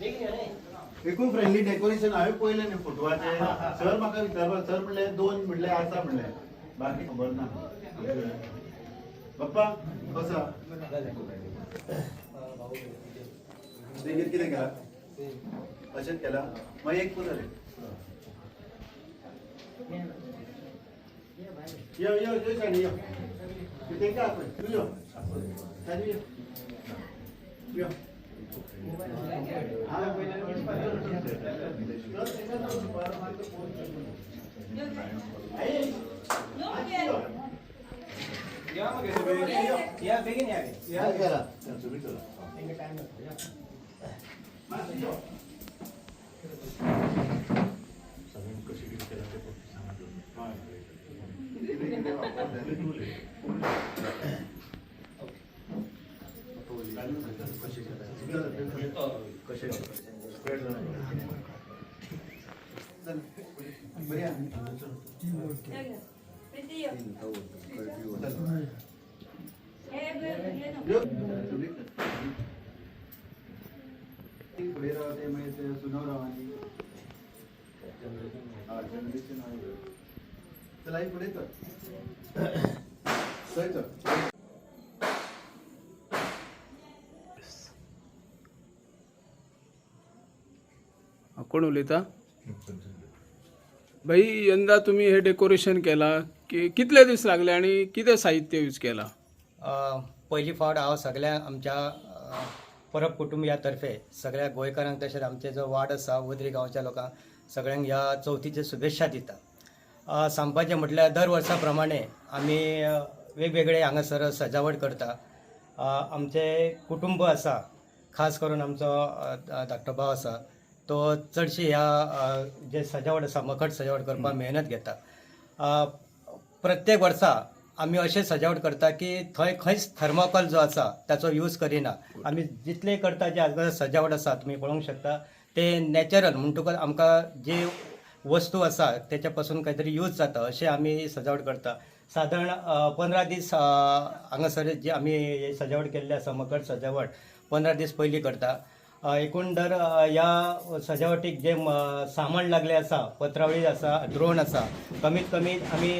एकूण friendly decoration हांवें पयलें न्ही फोटवाचे सर म्हाका विचारपाक सर म्हणले दोन म्हणले आसा म्हणले. बाकी खबर ना बाप्पा कसा तेगेर कितें केला? अशेंच केला. मागीर एक पुजा यो यो यो सायडी यो. तेंका आपय यो. यो. सायडी यो यो या बेगीन या फुडें राव ते मागीर ते सुनो रावांनी हय जनरेशन चल आई फुडें चल थंय चल कोण उलयता भाई यंदा तुम्ही हे डेकोरेशन केला की कितले दीस लागले आणि कितें साहित्य यूज केला? अ, पहिली फावट हांव सगळ्या आमच्या अ, परब कुटुंबियातर्फे सगळ्या गोंयकारांक तशेंच आमचे जो वाड आसा उदरी गांवच्या लोकांक सगळ्यांक ह्या चवथीचे शुभेच्छा दिता अ, सांगपाचें म्हटल्यार दर वर्सा प्रमाणे आमी अ, वेगवेगळे हांगासर सजावट करता. अ, आमचे कुटुंब आसा खास करून आमचो अ, धाकटो भाव आसा तो चडशी ह्या जे सजावट आसा मखट सजावट करपाक मेहनत घेता. प्रत्येक वर्सा आमी अशें सजावट करता की थंय खंयच थर्माकोल जो आसा ताचो यूज करिना. आमी जितले करता जे हांगा सजावट आसा तुमी पळोवंक शकता ते नॅचरल म्हणटकच आमकां जे वस्तू आसा तेच्या पासून कांय तरी यूज जाता अशें आमी सजावट करता. सादारण अ, पंदरा दीस हांगासर जी आमी सजावट केल्ली आसा मकर सजावट पंदरा दीस पयलीं करता. एकूण दर ह्या सजावटीक जे सामान लागले आसा पत्रावळी आसा द्रोण आसा कमीत कमी आमी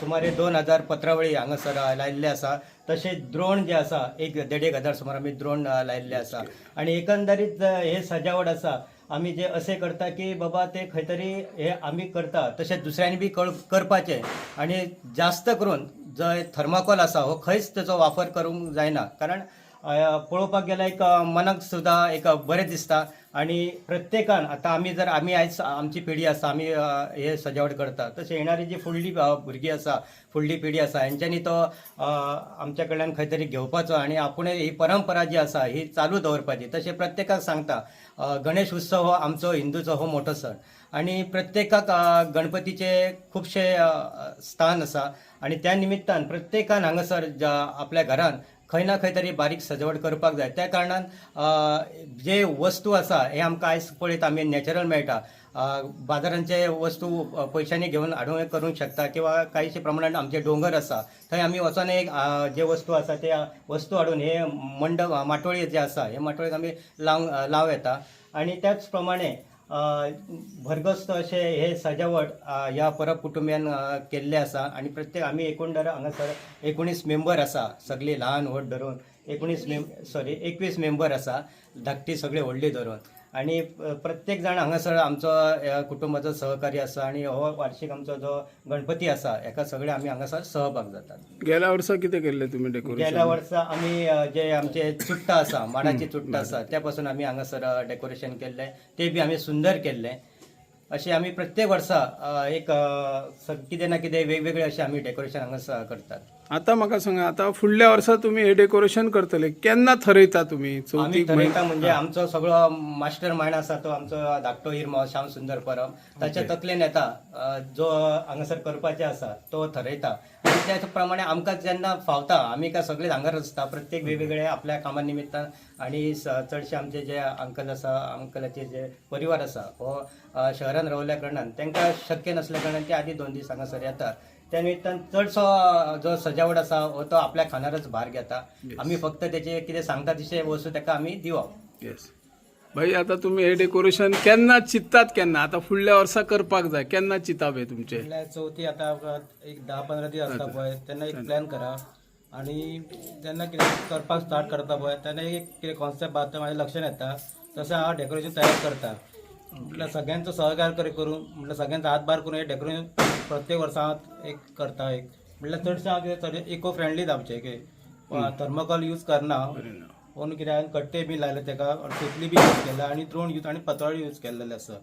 सुमारे दोन हजार पत्रावळी हांगासर लायिल्ले आसा तशेंच द्रोण जे आसा एक देड एक हजार सुमार आमी द्रोण अ, लायिल्ले आसा आनी एकंदरीत हे सजावट आसा आमी जे असे करता की बाबा ते खंय तरी हे आमी करता तशेंच दुसऱ्यांनी बी कळ करपाचें. आनी जास्त करून जो थर्माकोल आसा हो खंयच तेचो वापर करूंक जायना. कारण पळोवपाक गेल्यार एक मनाक सुद्दां एक बरें दिसता. आनी प्रत्येकान आतां आमी जर आमी आयज आमची पिढी आसा आमी हे सजावट करता तशें येणारी जी फुडली भुरगीं आसा फुडली पिढी आसा हेंच्यांनी तो आमच्या कडल्यान खंय तरी घेवपाचो आनी आपूण ही परंपरा जी आसा ही चालू दवरपाची. तशें प्रत्येकाक सांगता गणेश उत्सव हो आमचो हिंदूचो हो मोठो सण. आनी प्रत्येकाक गणपतीचे खुबशे स्थान आसा. आनी त्या निमित्तान प्रत्येकान हांगासर आपल्या घरान खंय ना खंय तरी बारीक सजावट करपाक जाय. त्या कारणान जे वस्तू आसा हे आमकां आयज पळयत आमी नॅचरल मेळटा. बाजारांचे वस्तू पयशांनी घेवन हाडून करूंक शकता किंवा कांयशे प्रमाणान आमचे डोंगर आसा थंय आमी वचोन एक जे वस्तू आसा ते वस्तू हाडून हे मंडप माटोळी जे आसा हे माटोळेक आमी लावंक लाव येता. आनी त्याच प्रमाणे भरगस्त अशे हे सजावट ह्या परब कुटुंबियान केल्ले आसा आनी प्रत्येक आमी एकूण दर हांगासर एकुणीस मेंबर आसा सगळी ल्हान व्हड धरून एकुणीस मेम सॉरी एकवीस मेंबर आसा धाकटी सगळे व्हडली धरून. अ, प्रत्येक जाण हांगासर आमचो ह्या कुटुंबाचो सहकारी आसा आनी हो वार्षिक आमचो जो गणपती आसा हेका सगळे आमी हांगासर सहभाग जातात. गेल्या वर्सा कितें केल्लें तुमी डेकोरेशन गेल्या वर्सा आमी जे आमचे चुट्टा आसा माडाची चुट्टा आसा त्या पासून आमी हांगासर डेकोरेशन केल्ले ते बी आमी सुंदर केल्ले अशें आमी प्रत्येक वर्सा एक कितें ना कितें वेगवेगळे अशें आमी डेकोरेशन हांगासर करतात. आता म्हाका सांगा आता फुडल्या वर्सा तुम्ही हे डेकोरेशन करतले केन्ना थरयता आम्ही चवथीक ठरयता म्हणजे आमचो सगळो मास्टर मायंड आसा तो आमचो धाकटो हिरमो श्याम सुंदर परब ताच्या तकलेन येता अ, जो हांगासर करपाचे आसा तो थरयता. आणि त्या प्रमाणे आमकां जेन्ना फावता आमी काय सगळे हांगार आसता प्रत्येक वेगवेगळे आपल्या कामा निमित्तान आणि स- चडशे आमचे जे अंकल आसा अंकलाचे जे परिवार आसा हो अ, शहरान रावल्या कारणान तांकां शक्य नसल्या कारणान ते आदी दोन दीस हांगासर येतात. त्या निमित्तान चडसो जो सजावट आसा हो तो आपल्या खानारच भार घेता. आमी फक्त तेचे कितें सांगता तशें वस्तू ताका आमी दिवप येस भाई आता तुम्ही हे डेकोरेशन केन्ना चित्तात केन्ना? आता फुडल्या वर्सा करपाक जाय केन्ना चिताप हे तुमचे? चवथी आतां आमकां एक धा पंदरा दीस आसता पळय तेन्ना एक प्लॅन करा. आनी जेन्ना कितें करपाक स्टार्ट करता पळय तेन्ना एक कितें कॉन्सेप्ट आसा तो म्हाज्या लक्षान येता. तशें हांव डेकोरेशन तयार करता. म्हटल्यार सगळ्यांचो सहकार करी करून म्हटल्यार सगळ्यांचो हातभार करून हे डेकोरेशन प्रत्येक वर्सा एक करता एक. म्हटल्यार चडशें हांव इको फ्रेंडलीच आमचे की थर्मोकॉल यूज करना पूण कितें हांवें कट्टे बी लायले तेका सुतली बी यूज केला आनी द्रोण यूज आनी पतोळी यूज केल्लेले आसा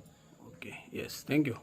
ओके येस थँक्यू